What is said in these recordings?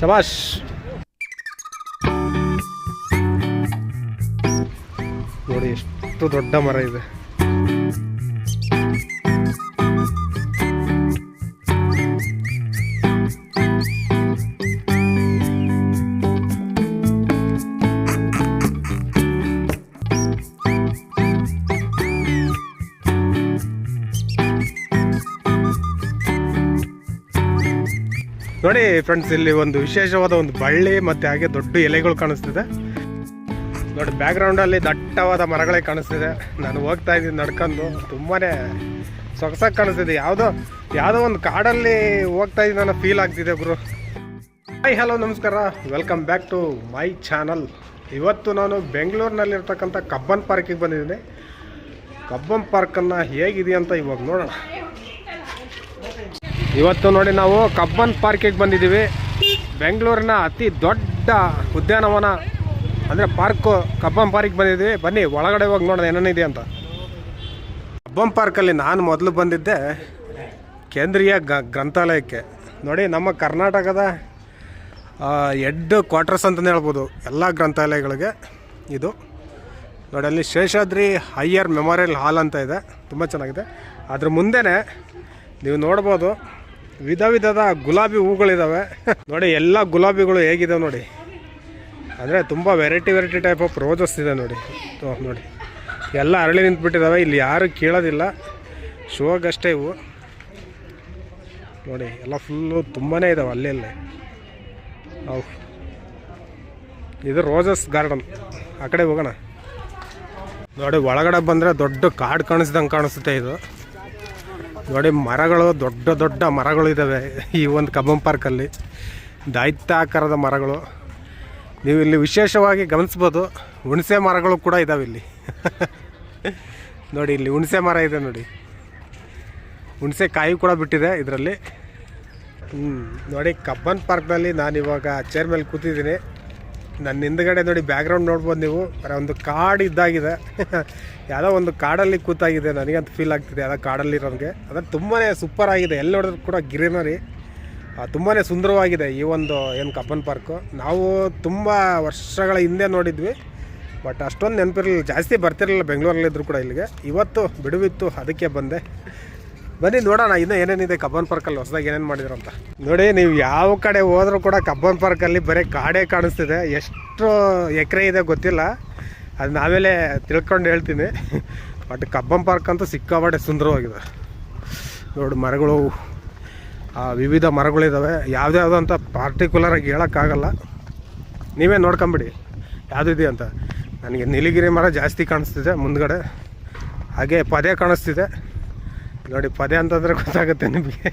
ಶಬಾಷ್. ನೋಡಿ ಎಷ್ಟು ದೊಡ್ಡ ಮರ ಇದೆ. ನೋಡಿ ಫ್ರೆಂಡ್ಸ್ ಇಲ್ಲಿ ಒಂದು ವಿಶೇಷವಾದ ಒಂದು ಬಳ್ಳಿ ಮತ್ತೆ ಹಾಗೆ ದೊಡ್ಡ ಎಲೆಗಳು ಕಾಣಿಸ್ತಿದೆ. ನೋಡಿ ಬ್ಯಾಕ್ಗ್ರೌಂಡ್ ಅಲ್ಲಿ ದಟ್ಟವಾದ ಮರಗಳೇ ಕಾಣಿಸ್ತಿದೆ. ನಾನು ಹೋಗ್ತಾ ಇದ್ದೀನಿ ನಡ್ಕೊಂಡು. ತುಂಬಾನೇ ಸೊಗಸಾಗಿ ಕಾಣಿಸ್ತಿದೆ. ಯಾವುದೋ ಯಾವುದೋ ಒಂದು ಕಾಡಲ್ಲಿ ಹೋಗ್ತಾ ಇದ್ದೀನಿ ನಾನು ಫೀಲ್ ಆಗ್ತಿದೆ ಗುರು. ಹಾಯ್ ಹಲೋ ನಮಸ್ಕಾರ. Welcome back to my channel ಇವತ್ತು ನಾನು ಬೆಂಗಳೂರಿನಲ್ಲಿರ್ತಕ್ಕಂಥ ಕಬ್ಬನ್ ಪಾರ್ಕಿಗೆ ಬಂದಿದ್ದೀನಿ. ಕಬ್ಬನ್ ಪಾರ್ಕನ್ನು ಹೇಗಿದೆ ಅಂತ ಇವಾಗ ನೋಡೋಣ. ಇವತ್ತು ನೋಡಿ ನಾವು ಕಬ್ಬನ್ ಪಾರ್ಕಿಗೆ ಬಂದಿದ್ದೀವಿ. ಬೆಂಗಳೂರಿನ ಅತಿ ದೊಡ್ಡ ಉದ್ಯಾನವನ, ಅಂದರೆ ಪಾರ್ಕು, ಕಬ್ಬನ್ ಪಾರ್ಕಿಗೆ ಬಂದಿದ್ದೀವಿ. ಬನ್ನಿ, ಒಳಗಡೆ ಹೋಗಿ ನೋಡೋಣ ಏನೇನಿದೆ ಅಂತ. ಕಬ್ಬನ್ ಪಾರ್ಕಲ್ಲಿ ನಾನು ಮೊದಲು ಬಂದಿದ್ದೆ ಕೇಂದ್ರೀಯ ಗ್ರಂಥಾಲಯಕ್ಕೆ. ನೋಡಿ, ನಮ್ಮ ಕರ್ನಾಟಕದ ಎಡ್ ಕ್ವಾರ್ಟರ್ಸ್ ಅಂತಲೇ ಹೇಳ್ಬೋದು, ಎಲ್ಲ ಗ್ರಂಥಾಲಯಗಳಿಗೆ ಇದು. ನೋಡಿ, ಅಲ್ಲಿ ಶೇಷಾದ್ರಿ ಹೈಯರ್ ಮೆಮೋರಿಯಲ್ ಹಾಲ್ ಅಂತ ಇದೆ. ತುಂಬ ಚೆನ್ನಾಗಿದೆ. ಅದ್ರ ಮುಂದೆನೇ ನೀವು ನೋಡ್ಬೋದು ವಿಧ ವಿಧದ ಗುಲಾಬಿ ಹೂಗಳಿದ್ದಾವೆ ನೋಡಿ, ಎಲ್ಲ ಗುಲಾಬಿಗಳು ಹೇಗಿದಾವೆ ನೋಡಿ. ಅಂದರೆ ತುಂಬ variety variety type of roses ಇದೆ ನೋಡಿ. ನೋಡಿ. ಎಲ್ಲ ಅರಳಿ ನಿಂತ್ಬಿಟ್ಟಿದ್ದಾವೆ ಇಲ್ಲಿ ಯಾರು ಕೇಳೋದಿಲ್ಲ. ಶೋಗಷ್ಟೇ ಇವು. ನೋಡಿ, ಎಲ್ಲ ಫುಲ್ಲು ತುಂಬಾ ಇದ್ದಾವೆ ಅಲ್ಲೆಲ್ಲೇ. ಅವು. ಇದು ರೋಸಸ್ ಗಾರ್ಡನ್ ಆ ಕಡೆ ಹೋಗೋಣ. ನೋಡಿ, ಒಳಗಡೆ ಬಂದರೆ ದೊಡ್ಡ ಕಾಡು ಕಾಣಿಸ್ದಂಗೆ ಕಾಣಿಸುತ್ತೆ ಇದು. ನೋಡಿ, ಮರಗಳು, ದೊಡ್ಡ ದೊಡ್ಡ ಮರಗಳು ಇದ್ದಾವೆ ಈ ಒಂದು ಕಬ್ಬನ್ ಪಾರ್ಕಲ್ಲಿ. ದೈತ್ಯಾಕಾರದ ಮರಗಳು. ನೀವು ಇಲ್ಲಿ ವಿಶೇಷವಾಗಿ ಗಮನಿಸ್ಬೋದು, ಹುಣಸೆ ಮರಗಳು ಕೂಡ ಇದ್ದಾವೆ ಇಲ್ಲಿ. ನೋಡಿ, ಇಲ್ಲಿ ಹುಣಸೆ ಮರ ಇದೆ ನೋಡಿ. ಹುಣಸೆ ಕಾಯಿ ಕೂಡ ಬಿಟ್ಟಿದೆ ಇದರಲ್ಲಿ. ಹ್ಞೂ ನೋಡಿ ಕಬ್ಬನ್ ಪಾರ್ಕ್ನಲ್ಲಿ ನಾನಿವಾಗ ಚೇರ್ ಮೇಲೆ ಕೂತಿದ್ದೀನಿ. ನನ್ನ ಹಿಂದ್ಗಡೆ ನೋಡಿ ಬ್ಯಾಕ್ಗ್ರೌಂಡ್ ನೋಡ್ಬೋದು ನೀವು. ಒಂದು ಕಾಡು ಇದ್ದಾಗಿದೆ. ಯಾವುದೋ ಒಂದು ಕಾಡಲ್ಲಿ ಕೂತಾಗಿದೆ. ನನಗಂತ ಫೀಲ್ ಆಗ್ತಿದೆ ಯಾವುದೋ ಕಾಡಲ್ಲಿರೋನಿಗೆ ಅದ್ರ ತುಂಬಾ ಸೂಪರ್ ಆಗಿದೆ. ಎಲ್ಲಿ ನೋಡಿದ್ರು ಕೂಡ ಗ್ರೀನರಿ ತುಂಬಾ ಸುಂದರವಾಗಿದೆ ಈ ಒಂದು ಏನು ಕಬ್ಬನ್ ಪಾರ್ಕು. ನಾವು ತುಂಬ ವರ್ಷಗಳ ಹಿಂದೆ ನೋಡಿದ್ವಿ. ಬಟ್ ಅಷ್ಟೊಂದು ನೆನಪಿರಲಿಲ್ಲ. ಜಾಸ್ತಿ ಬರ್ತಿರಲಿಲ್ಲ. ಬೆಂಗಳೂರಲ್ಲಿದ್ದರೂ ಕೂಡ ಇಲ್ಲಿಗೆ. ಇವತ್ತು ಬಿಡುವಿತ್ತು. ಅದಕ್ಕೆ ಬಂದೆ. ಬನ್ನಿ ನೋಡೋಣ ಇನ್ನೂ ಏನೇನಿದೆ ಕಬ್ಬನ್ ಪಾರ್ಕಲ್ಲಿ ಹೊಸದಾಗಿ ಏನೇನು ಮಾಡಿದ್ರು ಅಂತ. ನೋಡಿ ನೀವು ಯಾವ ಕಡೆ ಹೋದ್ರೂ ಕೂಡ ಕಬ್ಬನ್ ಪಾರ್ಕಲ್ಲಿ ಬರೀ ಕಾಡೇ ಕಾಣಿಸ್ತಿದೆ. ಎಷ್ಟು ಎಕರೆ ಇದೆ ಗೊತ್ತಿಲ್ಲ. ಅದು ನಾವೇಲೆ ತಿಳ್ಕೊಂಡು ಹೇಳ್ತೀನಿ. ಬಟ್ ಕಬ್ಬನ್ ಪಾರ್ಕ್ ಅಂತ ಸಿಕ್ಕಾಪಟ್ಟೆ ಸುಂದರವಾಗಿದೆ. ನೋಡಿ ಮರಗಳು ಆ, ವಿವಿಧ ಮರಗಳಿದ್ದಾವೆ ಯಾವುದ್ಯಾವುದು ಅಂತ ಪಾರ್ಟಿಕ್ಯುಲರಾಗಿ ಹೇಳೋಕ್ಕಾಗಲ್ಲ. ನೀವೇ ನೋಡ್ಕೊಂಬಿಡಿ. ಯಾವುದಿದೆ ಅಂತ. ನನಗೆ ನೀಲಗಿರಿ ಮರ ಜಾಸ್ತಿ ಕಾಣಿಸ್ತಿದೆ ಮುಂದ್ಗಡೆ. ಹಾಗೆ ಪದೇ ಕಾಣಿಸ್ತಿದೆ. ನೋಡಿ, ಪದೆ ಅಂತಂದರೆ ಗೊತ್ತಾಗುತ್ತೆ ನಿಮಗೆ.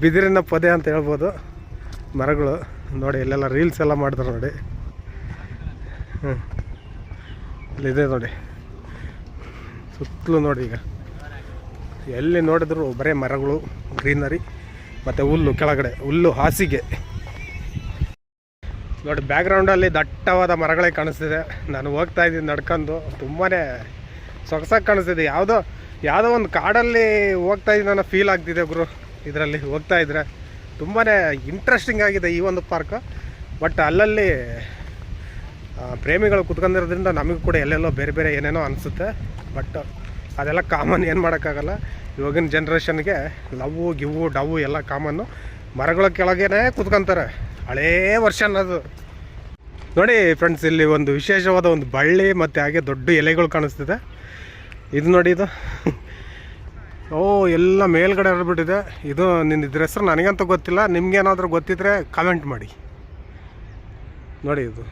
ಬಿದಿರಿನ ಪೊದೆ ಅಂತ ಹೇಳ್ಬೋದು. ಮರಗಳು. ನೋಡಿ, ಇಲ್ಲೆಲ್ಲ ರೀಲ್ಸ್ ಎಲ್ಲ ಮಾಡ್ತಾರೆ ನೋಡಿ. ಹ್ಞೂ ಇಲ್ಲಿದೆ ನೋಡಿ. ಸುತ್ತಲೂ ನೋಡಿ ಈಗ. ಎಲ್ಲಿ ನೋಡಿದ್ರು ಬರೀ ಮರಗಳು, ಗ್ರೀನರಿ, ಮತ್ತು ಹುಲ್ಲು ಕೆಳಗಡೆ, ಹುಲ್ಲು ಹಾಸಿಗೆ. ನೋಡಿ ಬ್ಯಾಕ್ಗ್ರೌಂಡಲ್ಲಿ ದಟ್ಟವಾದ ಮರಗಳೇ ಕಾಣಿಸ್ತಿದೆ. ನಾನು ಹೋಗ್ತಾ ಇದ್ದೀನಿ ನಡ್ಕೊಂಡು ತುಂಬಾ ಸೊಗಸಾಗಿ ಕಾಣಿಸ್ತಿದೆ. ಯಾವುದೋ ಯಾವುದೋ ಒಂದು ಕಾಡಲ್ಲಿ ಹೋಗ್ತಾ ಇದ್ದೀನಿ ಅನ್ನೋ ಫೀಲ್ ಆಗ್ತಿದೆ ಗುರು. ಇದರಲ್ಲಿ ಹೋಗ್ತಾ ಇದ್ರೆ ತುಂಬಾ ಇಂಟ್ರೆಸ್ಟಿಂಗ್ ಆಗಿದೆ ಈ ಒಂದು ಪಾರ್ಕ್ ಬಟ್ ಅಲ್ಲಲ್ಲಿ ಪ್ರೇಮಿಗಳು ಕುತ್ಕೊಂಡಿರೋದ್ರಿಂದ ನಮಗೂ ಕೂಡ ಎಲ್ಲೆಲ್ಲೋ ಬೇರೆ ಬೇರೆ ಏನೇನೋ ಅನಿಸುತ್ತೆ. ಬಟ್ ಅದೆಲ್ಲ ಕಾಮನ್ ಏನು ಮಾಡೋಕ್ಕಾಗಲ್ಲ. ಇವಾಗಿನ ಜನ್ರೇಷನ್ಗೆ ಲವ್ವು ಗಿವು, ಡವು ಎಲ್ಲ ಕಾಮನ್ನು ಮರಗಳ ಕೆಳಗೇನೆ ಕುತ್ಕೊಂತಾರೆ. ಹಳೇ ವರ್ಷನ್ ಅದು. ನೋಡಿ ಫ್ರೆಂಡ್ಸ್ ಇಲ್ಲಿ ಒಂದು ವಿಶೇಷವಾದ ಒಂದು ಬಳ್ಳಿ ಮತ್ತು ಹಾಗೆ ದೊಡ್ಡ ಎಲೆಗಳು ಕಾಣಿಸ್ತಿದೆ. ಇದು ನೋಡಿ ಇದು. ಓ, ಎಲ್ಲ ಮೇಲ್ಗಡೆ ಹರಡ್ಬಿಟ್ಟಿದೆ ಇದು ನಿನ್ನ ಇದ್ರ ಹೆಸರು ನನಗಂತೂ ಗೊತ್ತಿಲ್ಲ. ನಿಮ್ಗೇನಾದರೂ ಗೊತ್ತಿದ್ರೆ ಕಾಮೆಂಟ್ ಮಾಡಿ. ನೋಡಿ ಇದು.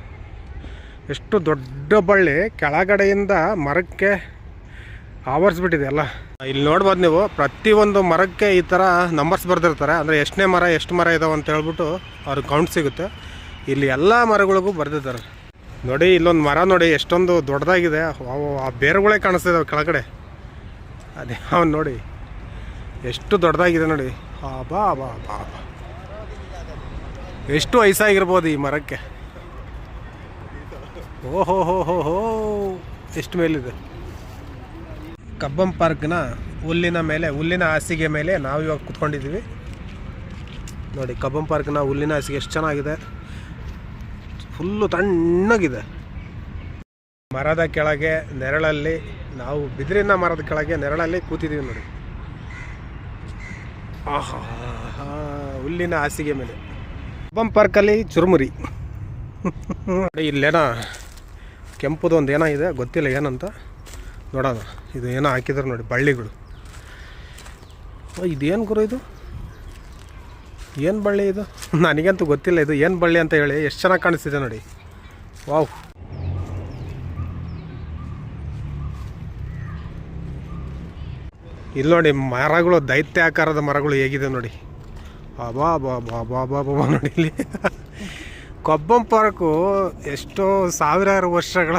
ಎಷ್ಟು ದೊಡ್ಡ ಬಳ್ಳಿ. ಕೆಳಗಡೆಯಿಂದ ಮರಕ್ಕೆ ಆವರಿಸ್ಬಿಟ್ಟಿದೆ ಎಲ್ಲ. ಇಲ್ಲಿ ನೋಡ್ಬೋದು ನೀವು, ಪ್ರತಿಯೊಂದು ಮರಕ್ಕೆ ಈ ಥರ ನಂಬರ್ಸ್ ಬರೆದಿರ್ತಾರೆ. ಅಂದರೆ ಎಷ್ಟನೇ ಮರ, ಎಷ್ಟು ಮರ ಇದಾವೆ ಅಂತ ಹೇಳ್ಬಿಟ್ಟು ಅವ್ರಿಗೆ ಕೌಂಟ್ ಸಿಗುತ್ತೆ. ಇಲ್ಲಿ ಎಲ್ಲ ಮರಗಳಿಗೂ ಬರೆದಿದ್ದಾರೆ. ನೋಡಿ, ಇಲ್ಲೊಂದು ಮರ ನೋಡಿ, ಎಷ್ಟೊಂದು ದೊಡ್ಡದಾಗಿದೆ. ಅವು ಆ ಬೇರುಗಳೇ ಕಾಣಿಸ್ತಿದ್ದಾವೆ ಕೆಳಗಡೆ. ಅದೇ, ಅವನು ನೋಡಿ, ಎಷ್ಟು ದೊಡ್ಡದಾಗಿದೆ ನೋಡಿ. ಆ, ಬಾ ಬಾ ಬಾ ಬಾ. ಎಷ್ಟು ವಯಸ್ಸಾಗಿರ್ಬೋದು ಈ ಮರಕ್ಕೆ. ಓಹೋ, ಹೋ ಹೋ ಹೋ, ಎಷ್ಟು ಮೇಲಿದೆ. ಕಬ್ಬಂ ಪಾರ್ಕ್ನ ಹುಲ್ಲಿನ ಮೇಲೆ, ಹುಲ್ಲಿನ ಹಾಸಿಗೆ ಮೇಲೆ ನಾವು ಇವಾಗ ಕುತ್ಕೊಂಡಿದ್ದೀವಿ. ನೋಡಿ, ಕಬ್ಬಂ ಪಾರ್ಕ್ನ ಹುಲ್ಲಿನ ಹಾಸಿಗೆ ಎಷ್ಟು ಚೆನ್ನಾಗಿದೆ. ಫುಲ್ಲು ತಣ್ಣಗಿದೆ. ಮರದ ಕೆಳಗೆ, ನೆರಳಲ್ಲಿ, ನಾವು ಬಿದಿರಿನ ಮರದ ಕೆಳಗೆ, ನೆರಳಲ್ಲಿ ಕೂತಿದ್ದೀವಿ ನೋಡಿ. ಆಹಾ, ಹುಲ್ಲಿನ ಹಾಸಿಗೆ ಮೇಲೆ. ಕಬ್ಬನ್ ಪಾರ್ಕಲ್ಲಿ ಚುರುಮುರಿ. ಇಲ್ಲೇನ ಕೆಂಪುದು ಒಂದು ಏನೋ ಇದೆ, ಗೊತ್ತಿಲ್ಲ ಏನಂತ. ನೋಡೋಣ, ಇದು ಏನೋ ಹಾಕಿದ್ರು ನೋಡಿ, ಬಳ್ಳಿಗಳು. ಇದೇನು ಗುರು ಇದು? ಏನು ಬಳ್ಳಿ ಇದು? ನನಗಂತೂ ಗೊತ್ತಿಲ್ಲ ಇದು. ಏನು ಬಳ್ಳಿ ಅಂತ ಹೇಳಿ. ಎಷ್ಟು ಚೆನ್ನಾಗಿ ಕಾಣಿಸ್ತಿದೆ ನೋಡಿ. ವಾವ್. ಇಲ್ಲಿ ನೋಡಿ, ಮರಗಳು ದೈತ್ಯ ಆಕಾರದ ಮರಗಳು ಹೇಗಿದೆ ನೋಡಿ. ಅಬಾ ಬಾ ಬಾ ಬಾ ಬಾ ಬಾ ನೋಡಿ ಇಲ್ಲಿ. ಕೊಬ್ಬಂ ಪಾರ್ಕು ಎಷ್ಟೋ ಸಾವಿರಾರು ವರ್ಷಗಳ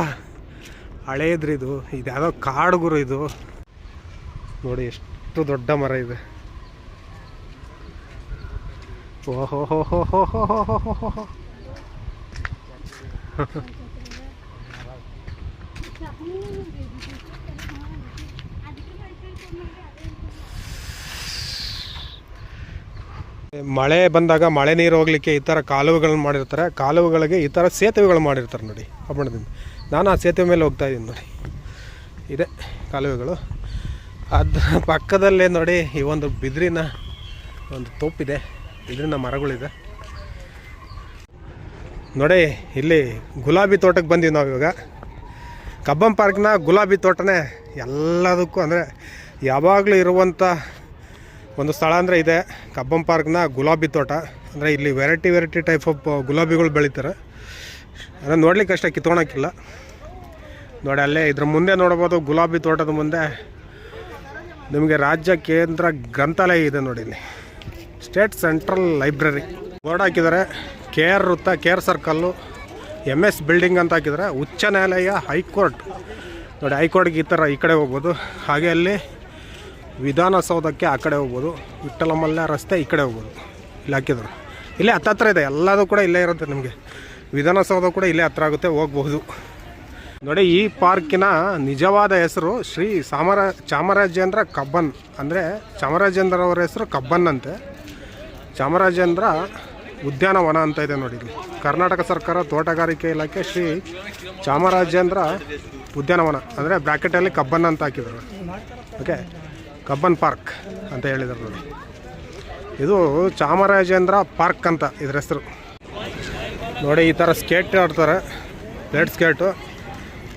ಹಳೆಯದ್ರಿ ಇದು ಯಾವುದೋ ಕಾಡು ಗುರು ಇದು. ನೋಡಿ, ಎಷ್ಟು ದೊಡ್ಡ ಮರ ಇದೆ. ಓಹೋ ಮಳೆ ಬಂದಾಗ ಮಳೆ ನೀರು ಹೋಗ್ಲಿಕ್ಕೆ ಈ ಥರ ಕಾಲುವೆಗಳನ್ನ ಮಾಡಿರ್ತಾರೆ. ಕಾಲುವೆಗಳಿಗೆ ಈ ಥರ ಸೇತುವೆಗಳು ಮಾಡಿರ್ತಾರೆ ನೋಡಿ ಹಬ್ಬಣದಿಂದ ನಾನು ಆ ಸೇತುವೆ ಮೇಲೆ ಹೋಗ್ತಾ ಇದ್ದೀನಿ ನೋಡಿ. ಇದೆ ಕಾಲುವೆಗಳು. ಅದ್ರ ಪಕ್ಕದಲ್ಲೇ ನೋಡಿ ಈ ಒಂದು ಬಿದಿರಿನ ಒಂದು ತೋಪಿದೆ. ಬಿದಿರಿನ ಮರಗಳಿದೆ. ನೋಡಿ, ಇಲ್ಲಿ ಗುಲಾಬಿ ತೋಟಕ್ಕೆ ಬಂದೀವಿ ನಾವು ಇವಾಗ. ಕಬ್ಬನ್ ಪಾರ್ಕ್ನ ಗುಲಾಬಿ ತೋಟನೇ ಎಲ್ಲದಕ್ಕೂ ಅಂದರೆ ಯಾವಾಗಲೂ ಇರುವಂಥ ಒಂದು ಸ್ಥಳ ಅಂದರೆ ಇದೆ. ಕಬ್ಬನ್ ಪಾರ್ಕ್ನ ಗುಲಾಬಿ ತೋಟ. ಅಂದರೆ ಇಲ್ಲಿ ವೆರೈಟಿ ವೆರೈಟಿ ಟೈಪ್ ಆಫ್ ಗುಲಾಬಿಗಳು ಬೆಳೀತಾರೆ. ಅದನ್ನು ನೋಡ್ಲಿಕ್ಕೆ ಅಷ್ಟೇ ಕಿತ್ಕೊಳಕ್ಕಿಲ್ಲ. ನೋಡಿ, ಅಲ್ಲೇ ಇದ್ರ ಮುಂದೆ ನೋಡ್ಬೋದು ಗುಲಾಬಿ ತೋಟದ ಮುಂದೆ. ನಿಮಗೆ ರಾಜ್ಯ ಕೇಂದ್ರ ಗ್ರಂಥಾಲಯ ಇದೆ ನೋಡಿ ಇಲ್ಲಿ. State central library. ಬೋರ್ಡ್ ಹಾಕಿದ್ದಾರೆ. ಕೆ ಆರ್ ವೃತ್ತ K R circle M S building ಅಂತ ಹಾಕಿದ್ದಾರೆ. ಉಚ್ಚ ನ್ಯಾಯಾಲಯ, ಹೈಕೋರ್ಟ್. ನೋಡಿ, ಹೈಕೋರ್ಟ್ಗೆ ಈ ಥರ ಈ ಕಡೆ ಹೋಗ್ಬೋದು. ಹಾಗೆ ಅಲ್ಲಿ ವಿಧಾನಸೌಧಕ್ಕೆ ಆ ಕಡೆ ಹೋಗ್ಬೋದು. ವಿಠಲಮಲ್ಲ ರಸ್ತೆ ಈ ಕಡೆ ಹೋಗ್ಬೋದು. ಇಲ್ಲಿ ಹಾಕಿದ್ರು ಇಲ್ಲೇ ಹತ್ತತ್ರ ಇದೆ. ಎಲ್ಲದೂ ಕೂಡ ಇಲ್ಲೇ ಇರುತ್ತೆ ನಿಮಗೆ. ವಿಧಾನಸೌಧ ಕೂಡ ಇಲ್ಲೇ ಹತ್ರ ಆಗುತ್ತೆ ಹೋಗ್ಬಹುದು ನೋಡಿ, ಈ ಪಾರ್ಕಿನ ನಿಜವಾದ ಹೆಸರು ಶ್ರೀ ಸಾಮರ ಚಾಮರಾಜೇಂದ್ರ ಕಬ್ಬನ್. ಅಂದರೆ ಚಾಮರಾಜೇಂದ್ರ ಅವರ ಹೆಸರು ಕಬ್ಬನ್ ಅಂತೆ. ಚಾಮರಾಜೇಂದ್ರ ಉದ್ಯಾನವನ ಅಂತ ಇದೆ ನೋಡಿ ಕರ್ನಾಟಕ ಸರ್ಕಾರ ತೋಟಗಾರಿಕೆ ಇಲಾಖೆ ಶ್ರೀ ಚಾಮರಾಜೇಂದ್ರ ಉದ್ಯಾನವನ, ಅಂದರೆ ಬ್ರ್ಯಾಕೆಟಲ್ಲಿ ಕಬ್ಬನ್ ಅಂತ ಹಾಕಿದ್ರು. ಓಕೆ ಕಬ್ಬನ್ ಪಾರ್ಕ್ ಅಂತ ಹೇಳಿದರು ನೋಡಿ. ಇದು ಚಾಮರಾಜೇಂದ್ರ ಪಾರ್ಕ್ ಅಂತ ಇದ್ರ ಹೆಸರು. ನೋಡಿ ಈ ಥರ ಸ್ಕೇಟ್ ಆಡ್ತಾರೆ. ಪ್ಲೇಟ್ ಸ್ಕೇಟು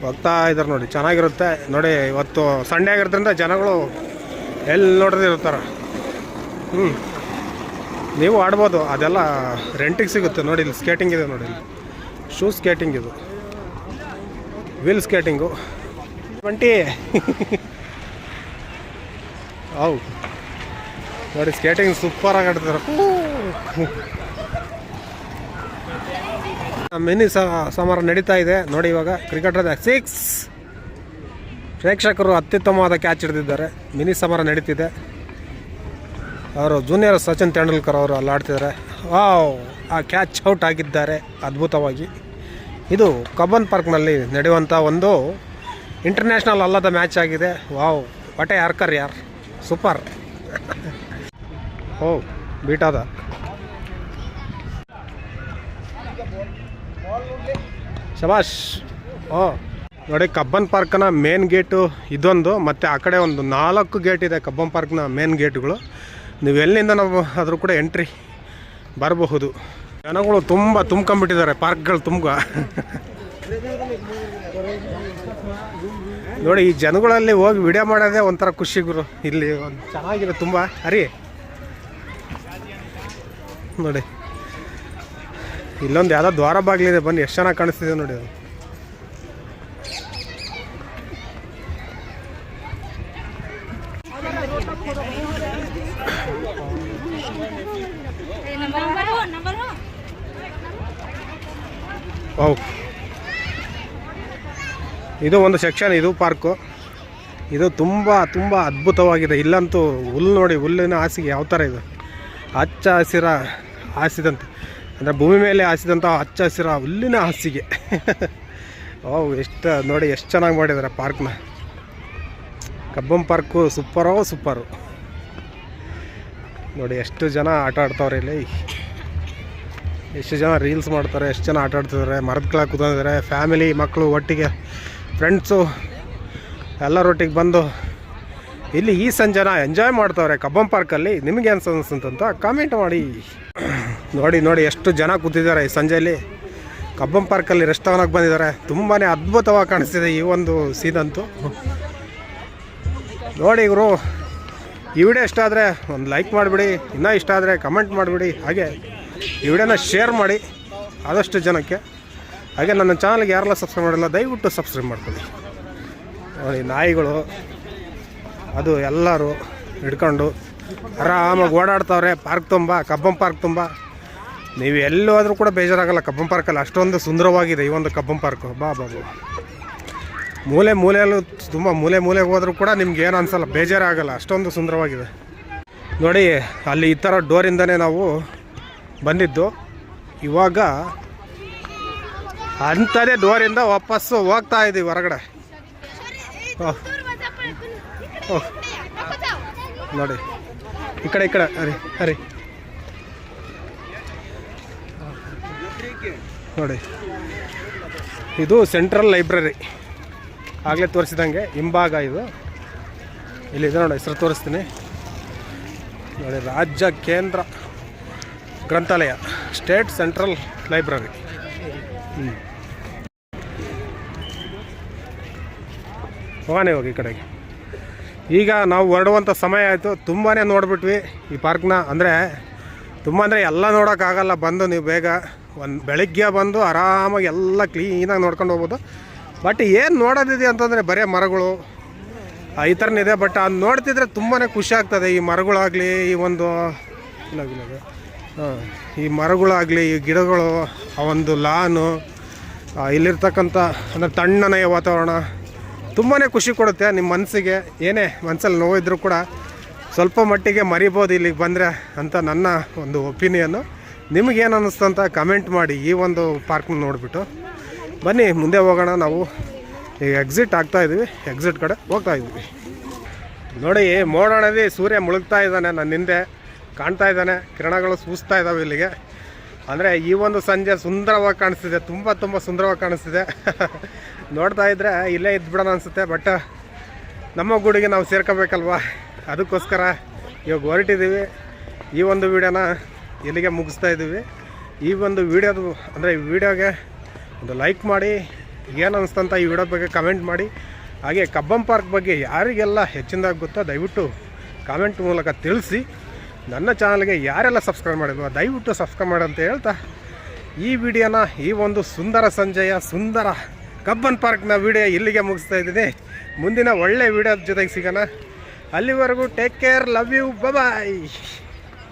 ಹೋಗ್ತಾ ಇದ್ದಾರೆ ನೋಡಿ. ಚೆನ್ನಾಗಿರುತ್ತೆ. ನೋಡಿ, ಇವತ್ತು ಸಂಡೇ ಆಗಿರೋದ್ರಿಂದ ಜನಗಳು ಎಲ್ಲಿ ನೋಡಿದ್ರೆ ಇರ್ತಾರೆ. ಹ್ಞೂ ನೀವು ಆಡ್ಬೋದು, ಅದೆಲ್ಲ ರೆಂಟಿಗೆ ಸಿಗುತ್ತೆ ನೋಡಿ ಇಲ್ಲಿ ಸ್ಕೇಟಿಂಗ್ ಇದೆ ನೋಡಿ ಶೂ ಸ್ಕೇಟಿಂಗ್ ಇದು. ವೀಲ್ ಸ್ಕೇಟಿಂಗು ಟ್ವೆಂಟಿ ಹೌ ನೋಡಿ ಸ್ಕೇಟಿಂಗ್ ಸೂಪರಾಗಿ ಆಡ್ತಾರೆ ಮಿನಿ ಸಮರ ನಡೀತಾ ಇದೆ. ನೋಡಿ ಇವಾಗ ಕ್ರಿಕೆಟರ್ ಸಿಕ್ಸ್ ಪ್ರೇಕ್ಷಕರು ಅತ್ಯುತ್ತಮವಾದ ಕ್ಯಾಚ್ ಹಿಡಿದಿದ್ದಾರೆ. ಮಿನಿ ಸಮರ ನಡೀತಿದೆ. ಅವರು ಜೂನಿಯರ್ ಸಚಿನ್ ತೆಂಡೂಲ್ಕರ್ ಅವರು ಅಲ್ಲಿ ಆಡ್ತಿದ್ದಾರೆ ಆ ಕ್ಯಾಚ್ ಔಟ್ ಆಗಿದ್ದಾರೆ ಅದ್ಭುತವಾಗಿ. ಇದು ಕಬ್ಬನ್ ಪಾರ್ಕ್ನಲ್ಲಿ ನಡೆಯುವಂಥ ಒಂದು ಇಂಟರ್ನ್ಯಾಷನಲ್ ಅಲ್ಲದ ಮ್ಯಾಚ್ ಆಗಿದೆ. ವಾವ್ ವಾಟೆ ಯಾರ್ಕರ್ ಯಾರ್. ಸೂಪರ್ ಓ ಬೀಟಾದ ಶಬಾಷ್, ಓ, ನೋಡಿ ಕಬ್ಬನ್ ಪಾರ್ಕ್ನ ಮೇನ್ ಗೇಟು ಇದೊಂದು, ಮತ್ತು ಆ ಕಡೆ ಒಂದು ನಾಲ್ಕು ಗೇಟ್ ಇದೆ ಕಬ್ಬನ್ ಪಾರ್ಕ್ನ ಮೇನ್ ಗೇಟ್ಗಳು ನೀವು ಎಲ್ಲಿಂದ ನಾವು ಅದ್ರ ಕೂಡ ಎಂಟ್ರಿ ಬರಬಹುದು. ಜನಗಳು ತುಂಬ ತುಂಬ್ಕೊಂಬಿಟ್ಟಿದ್ದಾರೆ ಪಾರ್ಕ್ಗಳು ತುಂಬ. ನೋಡಿ, ಈ ಜನಗಳಲ್ಲಿ ಹೋಗಿ ವಿಡಿಯೋ ಮಾಡೋದೇ ಒಂಥರ ಖುಷಿ ಗುರು. ಇಲ್ಲಿ ಒಂದು ಚೆನ್ನಾಗಿದೆ ತುಂಬ. ಹರಿ ನೋಡಿ. ಇಲ್ಲೊಂದು ಯಾವುದೋ ದ್ವಾರ ಬಾಗಿಲಿದೆ, ಬನ್ನಿ, ಎಷ್ಟು ಚೆನ್ನಾಗಿ ಕಾಣಿಸ್ತಿದೆ ನೋಡಿ ಅದು. ವಾವ್ ಇದು ಒಂದು ಸೆಕ್ಷನ್, ಇದು ಪಾರ್ಕು. ಇದು ತುಂಬ ತುಂಬ ಅದ್ಭುತವಾಗಿದೆ. ಇಲ್ಲಂತೂ ಹುಲ್ಲು ನೋಡಿ, ಹುಲ್ಲಿನ ಹಾಸಿಗೆ ಯಾವ ಥರ ಇದು. ಹಚ್ಚ ಹಸಿರ ಹಾಸಿದಂತೆ. ಅಂದರೆ ಭೂಮಿ ಮೇಲೆ ಹಾಸಿದಂಥ ಹಚ್ಚ ಹಸಿರ ಹುಲ್ಲಿನ ಹಾಸಿಗೆ. ಓಹ್ ಎಷ್ಟು, ನೋಡಿ ಎಷ್ಟು ಚೆನ್ನಾಗಿ ಮಾಡಿದ್ದಾರೆ ಪಾರ್ಕ್ನ. ಕಬ್ಬಂ ಪಾರ್ಕು ಸೂಪರೋ, ಸೂಪರು. ನೋಡಿ, ಎಷ್ಟು ಜನ ಆಟ ಆಡ್ತಾವ್ರೆ ಇಲ್ಲಿ. ಎಷ್ಟು ಜನ ರೀಲ್ಸ್ ಮಾಡ್ತಾರೆ, ಎಷ್ಟು ಜನ ಆಟ ಆಡ್ತಿದ್ದಾರೆ ಮರದ ಕೆಳಗೆ ಕೂತಿದ್ದಾರೆ ಫ್ಯಾಮಿಲಿ ಮಕ್ಕಳು ಒಟ್ಟಿಗೆ ಫ್ರೆಂಡ್ಸು ಎಲ್ಲರೊಟ್ಟಿಗೆ ಬಂದು ಇಲ್ಲಿ ಈ ಸಂಜೆನ ಎಂಜಾಯ್ ಮಾಡ್ತಾವ್ರೆ ಕಬ್ಬಂ ಪಾರ್ಕಲ್ಲಿ ನಿಮಗೆ ಅನ್ಸನ್ಸಂತ ಕಾಮೆಂಟ್ ಮಾಡಿ. ನೋಡಿ ನೋಡಿ ಎಷ್ಟು ಜನ ಕೂತಿದ್ದಾರೆ ಈ ಸಂಜೆಯಲ್ಲಿ ಕಬ್ಬಂ ಪಾರ್ಕಲ್ಲಿ ರೆಸ್ಟ್ ತಗೊಳಕ್ಕೆ ಬಂದಿದ್ದಾರೆ. ತುಂಬಾ ಅದ್ಭುತವಾಗಿ ಕಾಣಿಸ್ತಿದೆ ಈ ಒಂದು ಸೀನ್ ಅಂತೂ. ನೋಡಿ ಇವರು, ಈ ವಿಡಿಯೋ ಇಷ್ಟ ಆದರೆ ಒಂದು ಲೈಕ್ ಮಾಡಿಬಿಡಿ, ಇನ್ನೂ ಇಷ್ಟ ಆದರೆ ಕಮೆಂಟ್ ಮಾಡಿಬಿಡಿ. ಹಾಗೆ. ಈ ವಿಡಿಯೋನ ಶೇರ್ ಮಾಡಿ ಆದಷ್ಟು ಜನಕ್ಕೆ. ಹಾಗೆ ನನ್ನ ಚಾನಲ್ಗೆ ಯಾರೆಲ್ಲ ಸಬ್ಸ್ಕ್ರೈಬ್ ಮಾಡಿಲ್ಲ, ದಯವಿಟ್ಟು ಸಬ್ಸ್ಕ್ರೈಬ್ ಮಾಡ್ಕೊಳ್ಳಿ. ನೋಡಿ, ನಾಯಿಗಳು, ಅದು ಎಲ್ಲರೂ ಹಿಡ್ಕೊಂಡು ಆರಾಮಾಗಿ ಓಡಾಡ್ತಾವ್ರೆ. ಪಾರ್ಕ್ ತುಂಬ, ಕಬ್ಬಂ ಪಾರ್ಕ್ ತುಂಬ. ನೀವು ಎಲ್ಲಿ ಆದರೂ ಕೂಡ ಬೇಜಾರಾಗಲ್ಲ, ಕಬ್ಬಂ ಪಾರ್ಕಲ್ಲಿ ಅಷ್ಟೊಂದು ಸುಂದರವಾಗಿದೆ ಈ ಒಂದು ಕಬ್ಬಂ ಪಾರ್ಕು ಬಾ ಬಾ ಮೂಲೆ ಮೂಲೆಯಲ್ಲೂ ತುಂಬ, ಮೂಲೆ ಮೂಲೆಗೆ ಹೋದರೂ ಕೂಡ ನಿಮ್ಗೆ ಏನು ಅನ್ಸಲ್ಲ, ಬೇಜಾರಾಗಲ್ಲ, ಅಷ್ಟೊಂದು ಸುಂದರವಾಗಿದೆ. ನೋಡಿ, ಅಲ್ಲಿ ಈ ಥರ ಡೋರಿಂದನೇ ನಾವು ಬಂದಿದ್ದು. ಇವಾಗ ಅಂಥದೇ ಡೋರಿಂದ ವಾಪಸ್ಸು ಹೋಗ್ತಾ ಇದ್ದೀವಿ ಹೊರಗಡೆ. ನೋಡಿ. ಈ ಕಡೆ ಈ ಕಡೆ. ಅರಿ ಅರಿ ನೋಡಿ. ಇದು ಸೆಂಟ್ರಲ್ ಲೈಬ್ರರಿ ಆಗಲೇ ತೋರಿಸಿದಂಗೆ ಹಿಂಭಾಗ ಇದು. ಇಲ್ಲಿದೆ ನೋಡಿ, ಹೆಸರು ತೋರಿಸ್ತೀನಿ. ನೋಡಿ, ರಾಜ್ಯ ಕೇಂದ್ರ. ಗ್ರಂಥಾಲಯ ಸ್ಟೇಟ್ ಸೆಂಟ್ರಲ್ ಲೈಬ್ರರಿ ಹೋಗಾನೆ ಹೋಗಿ ಈ ಕಡೆಗೆ. ಈಗ ನಾವು ಹೊರಡುವಂಥ ಸಮಯ ಆಯಿತು. ತುಂಬಾ ನೋಡಿಬಿಟ್ವಿ ಈ ಪಾರ್ಕ್ನ ಅಂದರೆ ತುಂಬ ಅಂದರೆ ಎಲ್ಲ ನೋಡೋಕ್ಕಾಗಲ್ಲ ಬಂದು ನೀವು ಬೇಗ ಒಂದು ಬೆಳಗ್ಗೆ ಬಂದು ಆರಾಮಾಗಿ ಎಲ್ಲ ಕ್ಲೀನಾಗಿ ನೋಡ್ಕೊಂಡು ಹೋಗ್ಬೋದು. ಬಟ್ ಏನು ನೋಡೋದಿದೆ ಅಂತಂದರೆ ಬರೀ ಮರಗಳು. ಈ ಥರನಿದೆ ಬಟ್ ಅದು ನೋಡ್ತಿದ್ರೆ ತುಂಬಾ ಖುಷಿ ಆಗ್ತದೆ. ಈ ಮರಗಳಾಗಲಿ, ಈ ಒಂದು ಈ ಮರಗಳಾಗಲಿ, ಈ ಗಿಡಗಳು, ಆ ಒಂದು ಲಾನು ಇಲ್ಲಿರ್ತಕ್ಕಂಥ ಅಂದರೆ ತಣ್ಣನೆಯ ವಾತಾವರಣ ತುಂಬಾ ಖುಷಿ ಕೊಡುತ್ತೆ ನಿಮ್ಮ ಮನಸ್ಸಿಗೆ. ಏನೇ ಮನಸ್ಸಲ್ಲಿ ನೋವಿದ್ರೂ ಕೂಡ ಸ್ವಲ್ಪ ಮಟ್ಟಿಗೆ ಮರಿಬೋದು ಇಲ್ಲಿಗೆ ಬಂದರೆ ಅಂತ ನನ್ನ ಒಂದು ಒಪಿನಿಯನ್ನು ನಿಮಗೇನು ಅನ್ನಿಸ್ತು ಅಂತ ಕಮೆಂಟ್ ಮಾಡಿ ಈ ಒಂದು ಪಾರ್ಕ್ನ ನೋಡಿಬಿಟ್ಟು. ಬನ್ನಿ, ಮುಂದೆ ಹೋಗೋಣ. ನಾವು ಈಗ ಎಕ್ಸಿಟ್ ಆಗ್ತಾ ಎಕ್ಸಿಟ್ ಕಡೆ ಹೋಗ್ತಾ ಇದ್ದೀವಿ ನೋಡಿ ಮೋಡೋಣದಿ ಸೂರ್ಯ ಮುಳುಗ್ತಾ ಇದ್ದಾನೆ ನನ್ನ ಹಿಂದೆ ಕಾಣ್ತಾ ಇದ್ದಾನೆ. ಕಿರಣಗಳು ಸೂಸ್ತಾ ಇದ್ದಾವೆ ಇಲ್ಲಿಗೆ. ಅಂದರೆ ಈ ಒಂದು ಸಂಜೆ ಸುಂದರವಾಗಿ ಕಾಣಿಸ್ತಿದೆ. ತುಂಬ ತುಂಬ ಸುಂದರವಾಗಿ ಕಾಣಿಸ್ತಿದೆ. ನೋಡ್ತಾ ಇದ್ದರೆ ಇಲ್ಲೇ ಇದ್ಬಿಡೋಣ ಅನಿಸುತ್ತೆ ಬಟ್ ನಮ್ಮ ಗೂಡಿಗೆ ನಾವು ಸೇರ್ಕೋಬೇಕಲ್ವಾ? ಅದಕ್ಕೋಸ್ಕರ ಇವಾಗ ಹೊರಟಿದ್ದೀವಿ. ಈ ಒಂದು ವಿಡಿಯೋನ ಇಲ್ಲಿಗೆ ಮುಗಿಸ್ತಾ ಇದ್ದೀವಿ. ಈ ಒಂದು ವಿಡಿಯೋದು, ಅಂದರೆ ಈ ವಿಡಿಯೋಗೆ ಒಂದು ಲೈಕ್ ಮಾಡಿ, ಏನು ಅನಿಸ್ತಂತ ಈ ವಿಡಿಯೋ ಬಗ್ಗೆ ಕಮೆಂಟ್ ಮಾಡಿ. ಹಾಗೆ ಕಬ್ಬಂ ಪಾರ್ಕ್ ಬಗ್ಗೆ ಯಾರಿಗೆಲ್ಲ ಹೆಚ್ಚಿನದಾಗಿ ಗೊತ್ತೋ ದಯವಿಟ್ಟು ಕಾಮೆಂಟ್ ಮೂಲಕ ತಿಳಿಸಿ. ನನ್ನ ಚಾನಲ್ಗೆ ಯಾರೆಲ್ಲ ಸಬ್ಸ್ಕ್ರೈಬ್ ಮಾಡಿದ್ರು ದಯವಿಟ್ಟು ಸಬ್ಸ್ಕ್ರೈಬ್ ಮಾಡಿ ಅಂತ ಹೇಳ್ತಾ, ಈ ವಿಡಿಯೋನ, ಈ ಒಂದು ಸುಂದರ ಸಂಜೆಯ ಸುಂದರ ಕಬ್ಬನ್ ಪಾರ್ಕ್ನ ವಿಡಿಯೋ ಇಲ್ಲಿಗೆ ಮುಗಿಸ್ತಾ ಇದ್ದೀನಿ. ಮುಂದಿನ ಒಳ್ಳೆ ವಿಡಿಯೋದ ಜೊತೆಗೆ ಸಿಗೋಣ. ಅಲ್ಲಿವರೆಗೂ take care love you bye